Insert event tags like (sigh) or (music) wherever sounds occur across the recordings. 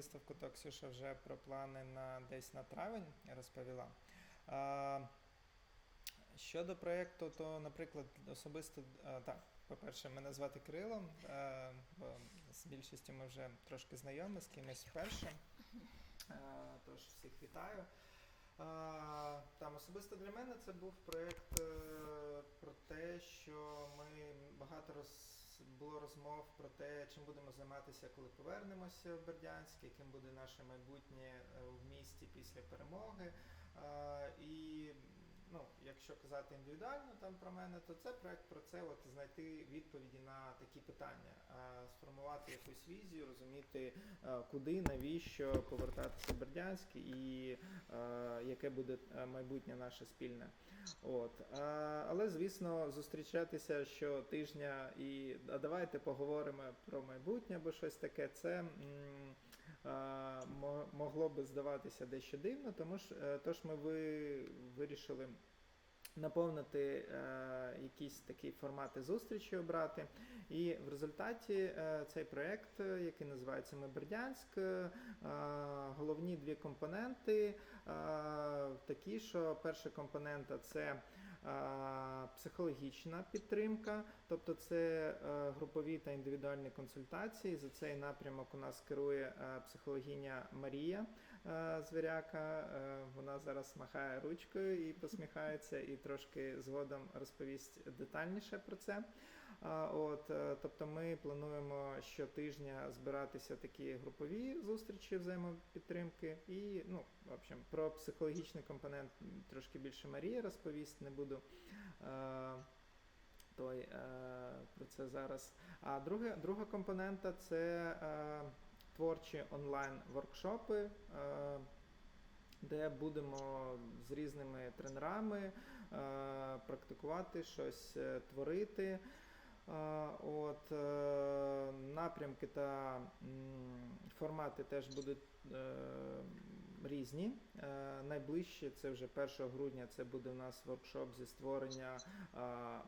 виставку, то Ксюша вже про плани на десь на травень розповіла. Щодо проєкту, то, наприклад, особисто так, по-перше, мене звати Кирило, а, бо з більшістю ми вже трошки знайомі, з кимось вперше. Тож всіх вітаю. Там особисто для мене це був проєкт е, про те, що ми багато роз було розмов про те, чим будемо займатися, коли повернемося в Бердянськ, яким буде наше майбутнє е, в місті після перемоги. І ну, якщо казати індивідуально там про мене, то це проект про це от знайти відповіді на такі питання, сформувати якусь візію, розуміти, куди, навіщо повертатися в Бердянськ і яке буде е, майбутнє наше спільне. От. Але, звісно, зустрічатися щотижня і а давайте поговоримо про майбутнє або щось таке, це. Мо- могло би здаватися дещо дивно, тому ж е, тож ми ви, вирішили наповнити е, якісь такі формати зустрічі обрати. І в результаті е, цей проєкт, е, який називається Ми Бердянськ, е, головні дві компоненти е, такі, що перша компонента це е, психологічна підтримка, тобто це е, групові та індивідуальні консультації. За цей напрямок у нас керує е, психологиня Марія е, Звіряка. Е, Вона зараз махає ручкою і посміхається, і трошки згодом розповість детальніше про це. От, е, тобто ми плануємо щотижня збиратися такі групові зустрічі взаємопідтримки. І ну, в общем, про психологічний компонент трошки більше Марія розповість, не буду. е, Той е, про це зараз. А друге, друга компонента це творчі онлайн воркшопи, е, де будемо з різними тренерами е, практикувати щось творити. От, е, напрямки та формати теж будуть е, різні. Е, Найближче це вже 1 грудня. Це буде у нас воркшоп зі створення е,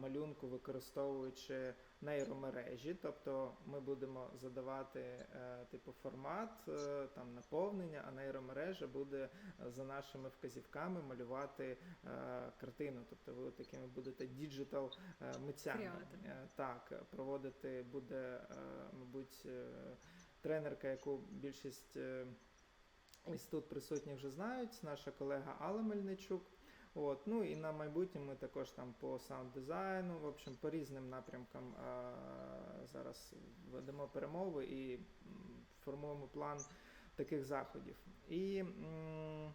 малюнку, використовуючи нейромережі. Тобто ми будемо задавати е, типу формат, там наповнення, а нейромережа буде за нашими вказівками малювати картину. Тобто ви такими будете діджитал митцями. Так, проводити буде, мабуть, тренерка, яку більшість ось тут присутні вже знають, наша колега Алла Мельничук. От, ну і на майбутнє ми також там по саунд-дизайну, в общем, по різним напрямкам е, зараз ведемо перемови і формуємо план таких заходів. І м,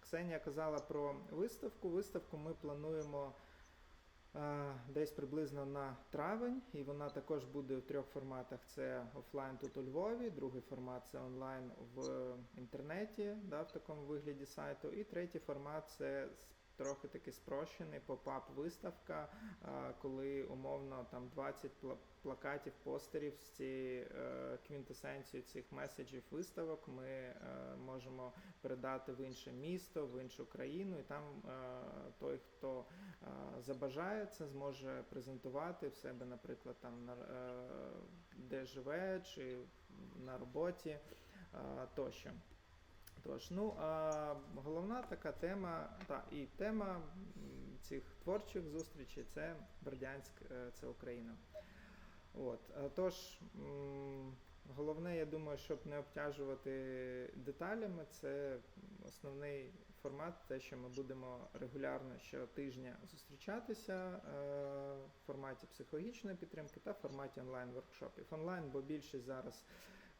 Ксенія казала про виставку. Виставку ми плануємо десь приблизно на травень, і вона також буде в трьох форматах: це офлайн тут у Львові, другий формат це онлайн в інтернеті, да, в такому вигляді сайту. І третій формат це с- трохи таки спрощений поп-ап виставка, коли умовно там 20 пла- плакатів, постерів з цією е, квінтесенцією цих меседжів виставок ми е, можемо передати в інше місто, в іншу країну, і там е, той, хто забажає це, зможе презентувати в себе, наприклад, там де живе чи на роботі тощо. Тож, ну а головна така тема, та і тема цих творчих зустрічей це Бердянськ, е, це Україна. От, е, тож, головне, я думаю, щоб не обтяжувати деталями, це основний формат, те, що ми будемо регулярно щотижня зустрічатися е, в форматі психологічної підтримки та в форматі онлайн-воркшопів. Онлайн, бо більшість зараз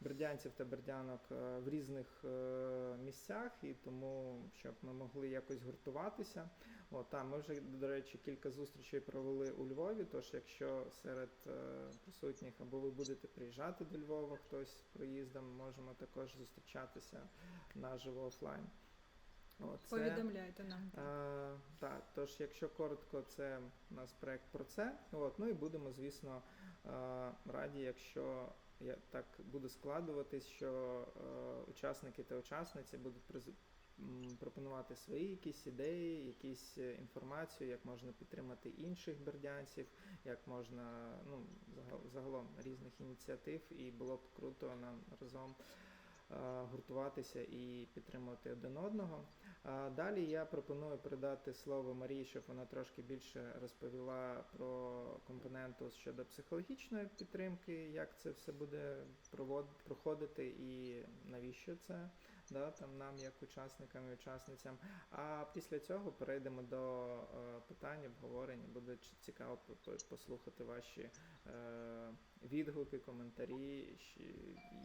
бердянців та бердянок е, в різних е, місцях, і тому щоб ми могли якось гуртуватися. От, та, ми вже, до речі, кілька зустрічей провели у Львові. Тож, якщо серед е, присутніх або ви будете приїжджати до Львова, хтось з приїздом, можемо також зустрічатися наживо офлайн. От, це- Повідомляйте нам. Е, так, тож, якщо коротко, це у нас проект про це. От, ну і будемо, звісно, е, раді, якщо я, так буде складуватись, що е, учасники та учасниці будуть пропонувати свої якісь ідеї, якісь е, інформацію, як можна підтримати інших бердянців, як можна ну, загалом різних ініціатив, і було б круто нам разом гуртуватися і підтримувати один одного. Далі я пропоную передати слово Марії, щоб вона трошки більше розповіла про компоненту щодо психологічної підтримки, як це все буде проходити і навіщо це да, там, нам, як учасникам і учасницям. А після цього перейдемо до е, питань, обговорень. Буде цікаво по- по- послухати ваші е, відгуки, коментарі,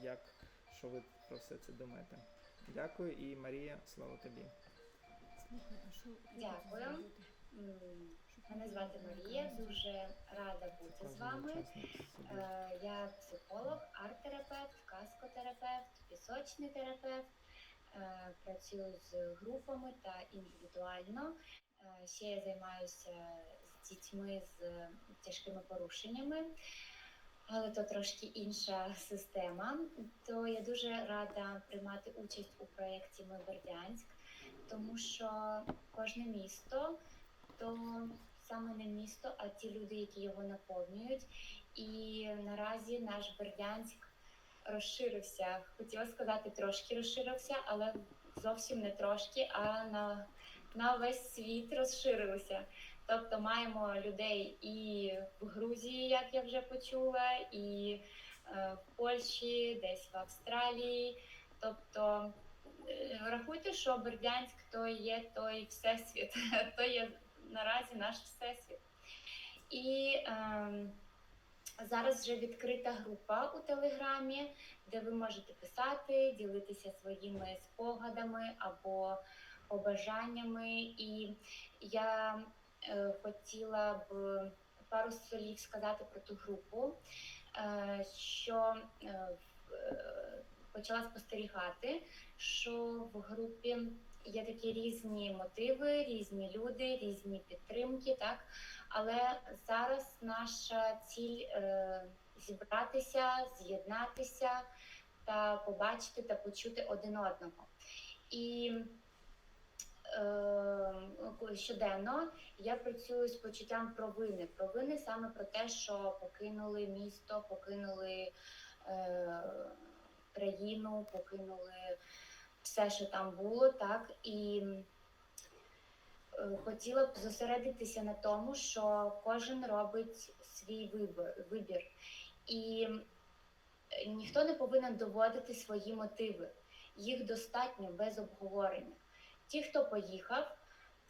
як що ви про все це думаєте. Дякую і Марія, слово тобі. Дякую. Мене звати Марія, дуже рада бути з вами. Е, Я психолог, арт-терапевт, каскотерапевт, пісочний терапевт. Е, Працюю з групами та індивідуально. Е, Ще я займаюся з дітьми з тяжкими порушеннями, але то трошки інша система. То я дуже рада приймати участь у проєкті Ми Бердянськ, тому що кожне місто то саме не місто, а ті люди, які його наповнюють. І наразі наш Бердянськ розширився. Хотіла сказати, трошки розширився, але зовсім не трошки, а на, на весь світ розширився. Тобто маємо людей і в Грузії, як я вже почула, і е, в Польщі, десь в Австралії. Тобто е, рахуйте, що Бердянськ то є той всесвіт, (laughs) то є наразі наш всесвіт. І ем, зараз вже відкрита група у Телеграмі, де ви можете писати, ділитися своїми спогадами або побажаннями. І я хотіла б пару слів сказати про ту групу, е, що е, е, почала спостерігати, що в групі є такі різні мотиви, різні люди, різні підтримки, так. Але зараз наша ціль е, зібратися, з'єднатися та побачити та почути один одного. І е, щоденно я працюю з почуттям провини. Провини саме про те, що покинули місто, покинули е, країну, покинули все, що там було, так і е, хотіла б зосередитися на тому, що кожен робить свій вибір, і е, ніхто не повинен доводити свої мотиви. Їх достатньо без обговорення. Ті, хто поїхав,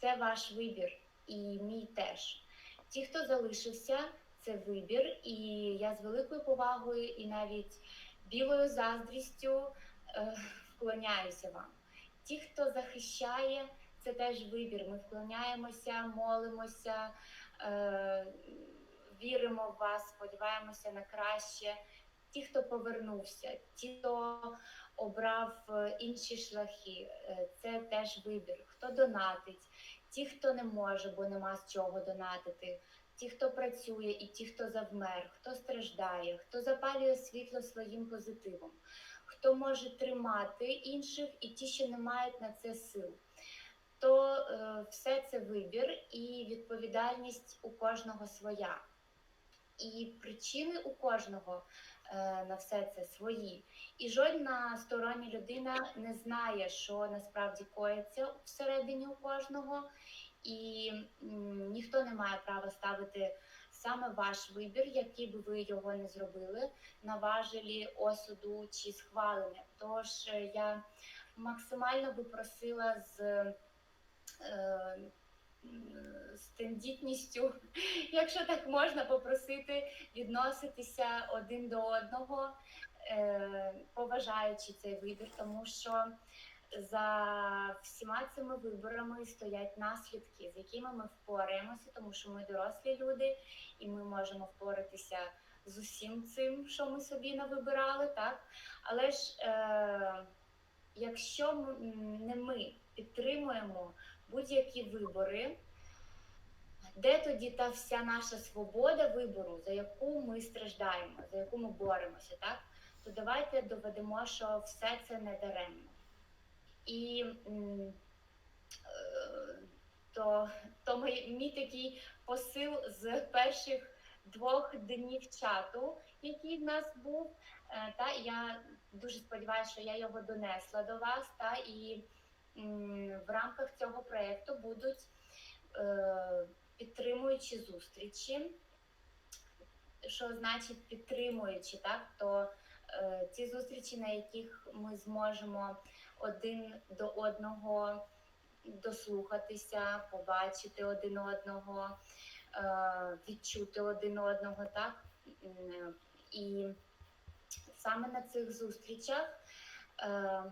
це ваш вибір, і мій теж. Ті, хто залишився, це вибір, і я з великою повагою і навіть білою заздрістю е, вклоняюся вам. Ті, хто захищає, це теж вибір. Ми вклоняємося, молимося, е, віримо в вас, сподіваємося на краще. Ті, хто повернувся, ті, хто обрав е, інші шляхи, е, це теж вибір. Хто донатить, ті, хто не може, бо нема з чого донатити. Ті, хто працює, і ті, хто завмер, хто страждає, хто запалює світло своїм позитивом, хто може тримати інших, і ті, що не мають на це сил. То е, все це вибір і відповідальність у кожного своя. І причини у кожного на все це свої. І жодна стороння людина не знає, що насправді коїться всередині у кожного, і ніхто не має права ставити саме ваш вибір, який би ви його не зробили, на важелі осуду чи схвалення. Тож е, я максимально би просила з. Е, з тендітністю, (laughs) якщо так можна попросити, відноситися один до одного, е, поважаючи цей вибір, тому що за всіма цими виборами стоять наслідки, з якими ми впораємося, тому що ми дорослі люди, і ми можемо впоратися з усім цим, що ми собі навибирали, так? Але ж е, якщо не ми підтримуємо будь-які вибори, де тоді та вся наша свобода вибору, за яку ми страждаємо, за яку ми боремося, так? То давайте доведемо, що все це не даремно. І е, то, то мій, мій такий посил з перших двох днів чату, який в нас був, е, та я дуже сподіваюся, що я його донесла до вас. Та і в рамках цього проєкту будуть е, підтримуючі зустрічі. Що значить підтримуючи, так? То е, зустрічі, на яких ми зможемо один до одного дослухатися, побачити один одного, е, відчути один одного, так? І саме на цих зустрічах е,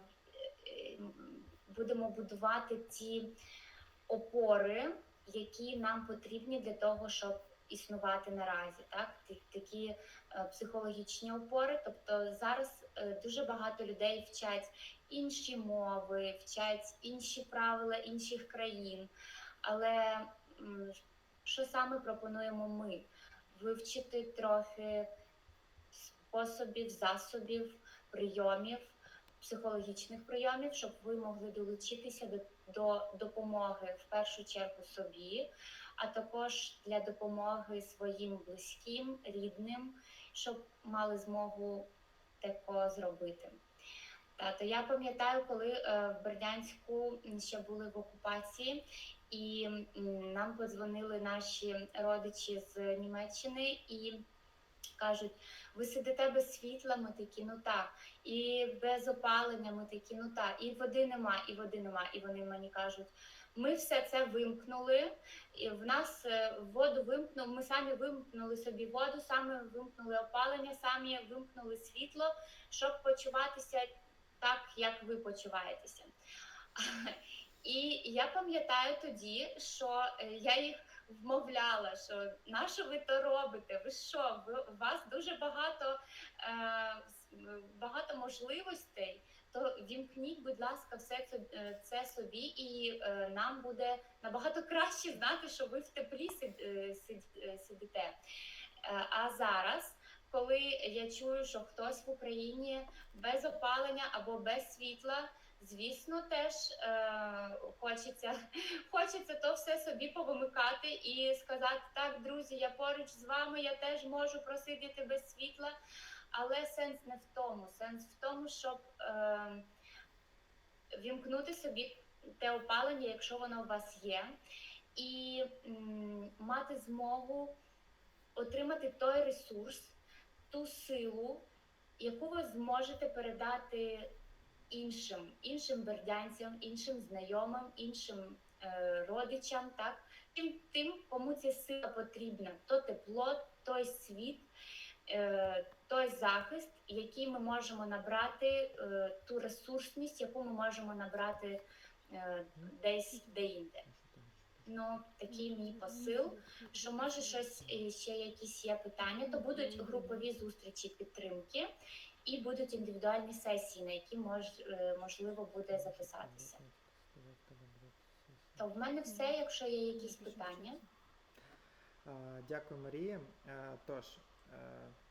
будемо будувати ті опори, які нам потрібні для того, щоб існувати наразі, так такі е, психологічні опори. Тобто зараз е, дуже багато людей вчать інші мови, вчать інші правила інших країн. Але що саме пропонуємо ми? Вивчити трохи способів, засобів, прийомів, психологічних прийомів, щоб ви могли долучитися до, до допомоги в першу чергу собі, а також для допомоги своїм близьким, рідним, щоб мали змогу тако зробити. Та, то я пам'ятаю, коли е, в Бердянську ще були в окупації, і нам подзвонили наші родичі з Німеччини і кажуть: ви сидите без світла, ми такі, ну так, і без опалення, ми такі, ну так, і води нема, і води нема. І вони мені кажуть. Ми все це вимкнули, і в нас е, воду вимкнули. Ми самі вимкнули собі воду, самі вимкнули опалення, самі вимкнули світло, щоб почуватися так, як ви почуваєтеся. (laughs) І я пам'ятаю тоді, що е, я їх вмовляла, що на що ви то робите? Ви що? У вас дуже багато, е, багато можливостей. То вімкніть, будь ласка, все це, е, це собі, і е, нам буде набагато краще знати, що ви в теплі сид- е, сид- е, сидите. Е, А зараз, коли я чую, що хтось в Україні без опалення або без світла, звісно, теж е, хочеться, (laughs) хочеться то все собі повимикати і сказати: так, друзі, я поруч з вами, я теж можу просидіти без світла. Але сенс не в тому. Сенс в тому, щоб е, вімкнути собі те опалення, якщо воно у вас є, і м, мати змогу отримати той ресурс, ту силу, яку ви зможете передати іншим, іншим бердянцям, іншим знайомим, іншим родичам, так тим, тим, кому ця сила потрібна, то тепло, той світ, е, той захист, який ми можемо набрати, е, ту ресурсність, яку ми можемо набрати е, десь де-інде. Ну, такий мій посил. Що може щось е, ще якісь є питання, то будуть групові зустрічі підтримки і будуть індивідуальні сесії, на які мож, е, можливо буде записатися. То в мене все, якщо є якісь питання. Дякую, Марія. Тож, е,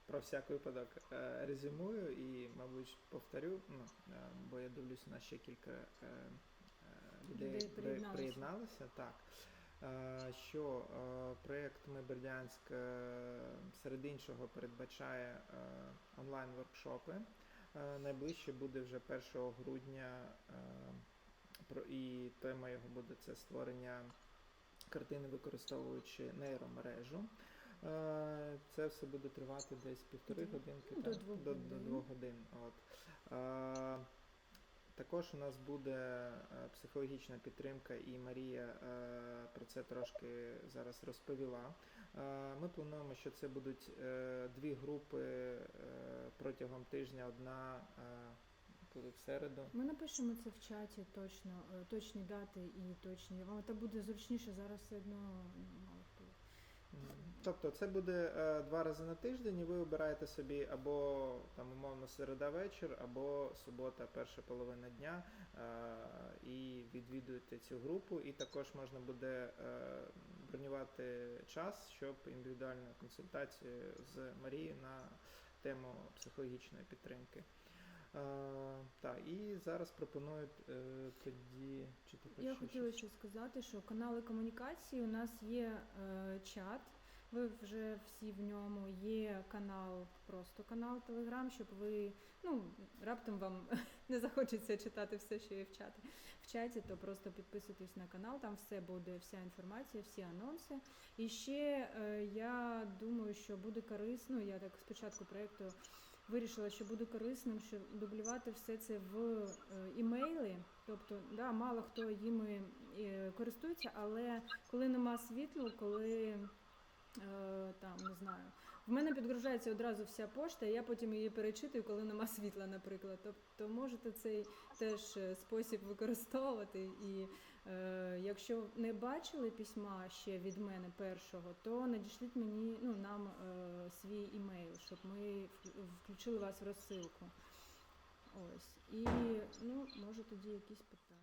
про всяк випадок е, резюмую і, мабуть, повторю, ну, е, бо я дивлюсь, у нас ще кілька людей приєдналося. приєдналися. Так. Що проєкт Ми Бердянськ е, серед іншого передбачає онлайн-воркшопи. Найближче буде вже 1 грудня, і тема його буде це створення картини, використовуючи нейромережу. Е, Це все буде тривати десь півтори годинки, до так, двох до, до двох годин. От. Е, Також у нас буде е, психологічна підтримка, і Марія про це трошки зараз розповіла. Ми плануємо, що це будуть дві групи протягом тижня. Одна буде в середу, Ми напишемо це в чаті точно, е, точні дати і точні. Вам це буде зручніше зараз все одно ну, мало хто. Тобто це буде е, два рази на тиждень, і ви обираєте собі або там умовно середа вечір, або субота, перша половина дня, е, і відвідуєте цю групу. І також можна буде е, бронювати час, щоб індивідуальну консультацію з Марією на тему психологічної підтримки. Так, і зараз пропонують е, тоді. Чи ти хочеш Я хотіла ще сказати, що канали комунікації у нас є е, чат, Ви вже всі в ньому є канал, просто канал Телеграм, щоб ви ну раптом вам (laughs) не захочеться читати все, що є в чаті. В чаті, то просто підписуйтесь на канал, там все буде, вся інформація, всі анонси. І ще е, я думаю, що буде корисно. Я так спочатку проєкту вирішила, що буде корисним, що дублювати все це в е, імейли. Тобто, да, мало хто їми е, користується, але коли нема світла, коли е, там не знаю. В мене підгружається одразу вся пошта, і я потім її перечитую, коли нема світла, наприклад. Тобто можете цей теж спосіб використовувати. І якщо не бачили письма ще від мене першого, то надішліть мені ну, нам е, свій імейл, щоб ми включили вас в розсилку. Ось. І ну, може тоді якісь питання.